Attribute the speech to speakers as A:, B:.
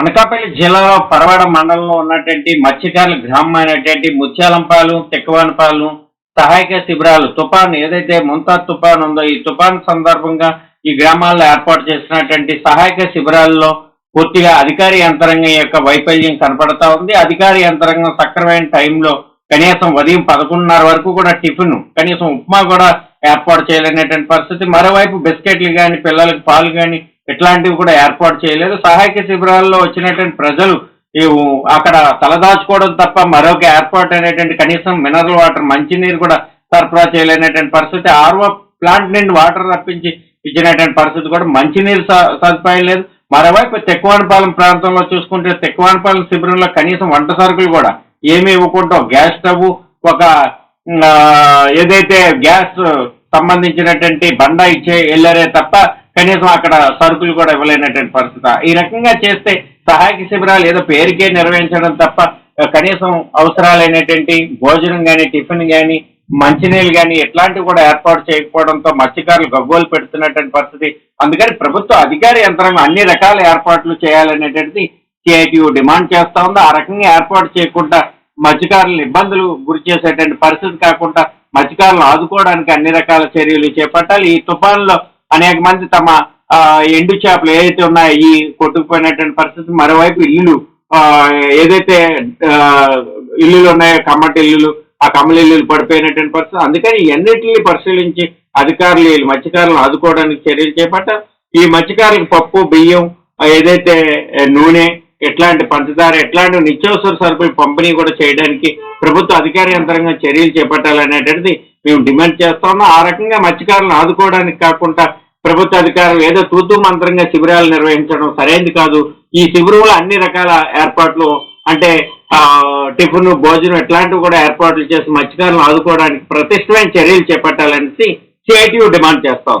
A: అనకాపల్లి జిల్లాలో పరవాడ మండలంలో ఉన్నటువంటి మత్స్యకారుల గ్రామం అయినటువంటి ముత్యాలంపాలు తెక్కవానపాలు సహాయక శిబిరాలు తుఫాన్ ఏదైతే ముంతాజ్ తుఫాన్ ఉందో ఈ తుఫాన్ సందర్భంగా ఈ గ్రామాల్లో ఏర్పాటు చేసినటువంటి సహాయక శిబిరాల్లో పూర్తిగా అధికారి యంత్రాంగం యొక్క వైఫల్యం కనపడతా ఉంది. అధికారి యంత్రాంగం సక్రమైన టైంలో కనీసం ఉదయం పదకొండున్నర వరకు కూడా టిఫిన్ కనీసం ఉప్మా కూడా ఏర్పాటు చేయలేనటువంటి పరిస్థితి. మరోవైపు బిస్కెట్లు కానీ పిల్లలకు పాలు కానీ ఇట్లాంటివి కూడా ఏర్పాటు చేయలేదు. సహాయక శిబిరాల్లో వచ్చినటువంటి ప్రజలు అక్కడ తలదాచుకోవడం తప్ప మరొక ఏర్పాటు అనేటువంటి కనీసం మినరల్ వాటర్ మంచినీరు కూడా సరఫరా చేయలేనటువంటి పరిస్థితి. ఆర్వో ప్లాంట్ నుండి వాటర్ రప్పించి ఇచ్చినటువంటి పరిస్థితి కూడా మంచినీరు స- సదుపాయం లేదు. మరోవైపు తెక్కువానపాలెం ప్రాంతంలో చూసుకుంటే తెక్కువానపాలెం శిబిరంలో కనీసం వంట సరుకులు కూడా ఏమి ఇవ్వకుండా గ్యాస్ స్టవ్ ఒక ఏదైతే గ్యాస్ సంబంధించినటువంటి బండ ఇచ్చే వెళ్ళారే తప్ప కనీసం అక్కడ సరుకులు కూడా ఇవ్వలేనటువంటి పరిస్థితి. ఈ రకంగా చేస్తే సహాయక శిబిరాలు ఏదో పేరుకే నిర్వహించడం తప్ప కనీసం అవసరాలైనటువంటి భోజనం కానీ టిఫిన్ కానీ మంచినీళ్ళు కానీ ఎట్లాంటివి కూడా ఏర్పాటు చేయకపోవడంతో మత్స్యకారులు గగ్గోలు పెడుతున్నటువంటి పరిస్థితి. అందుకని ప్రభుత్వ అధికార యంత్రాంగం అన్ని రకాల ఏర్పాట్లు చేయాలనేటువంటిది సిఐటియు డిమాండ్ చేస్తా ఉంది. ఆ రకంగా ఏర్పాటు చేయకుండా మత్స్యకారులను ఇబ్బందులు గురి చేసేటువంటి పరిస్థితి కాకుండా మత్స్యకారులను ఆదుకోవడానికి అన్ని రకాల చర్యలు చేపట్టాలి. ఈ తుఫాన్లో అనేక మంది తమ ఎండు చేపలు ఏదైతే ఉన్నాయో ఈ కొట్టుకుపోయినటువంటి పరిస్థితి మరోవైపు ఇల్లు ఏదైతే ఇల్లులు ఉన్నాయో కమ్మటి ఇల్లులు ఆ కమ్మల ఇల్లులు పడిపోయినటువంటి పరిస్థితి. అందుకని ఎన్నిటిని పరిశీలించి అధికారులు వీళ్ళు మత్స్యకారులను ఆదుకోవడానికి చర్యలు చేపట్టారు ఈ మత్స్యకారులకు పప్పు బియ్యం ఏదైతే నూనె ఎట్లాంటి పంచదార ఎట్లాంటి నిత్యావసర సరుకులు పంపిణీ కూడా చేయడానికి ప్రభుత్వ అధికార యంత్రంగా చర్యలు చేపట్టాలనేటువంటిది మేము డిమాండ్ చేస్తా ఉన్నాం. ఆ రకంగా మత్స్యకారులను ఆదుకోవడానికి కాకుండా ప్రభుత్వ అధికారులు ఏదో తూతూ మంత్రంగా శిబిరాలు నిర్వహించడం సరైనది కాదు. ఈ శిబిరంలో అన్ని రకాల ఏర్పాట్లు అంటే టిఫిన్ భోజనం ఇట్లాంటివి కూడా ఏర్పాట్లు చేసి మత్స్యకారులను ఆదుకోవడానికి ప్రతిష్టమైన చర్యలు చేపట్టాలనేసి సిఐటియు డిమాండ్ చేస్తాం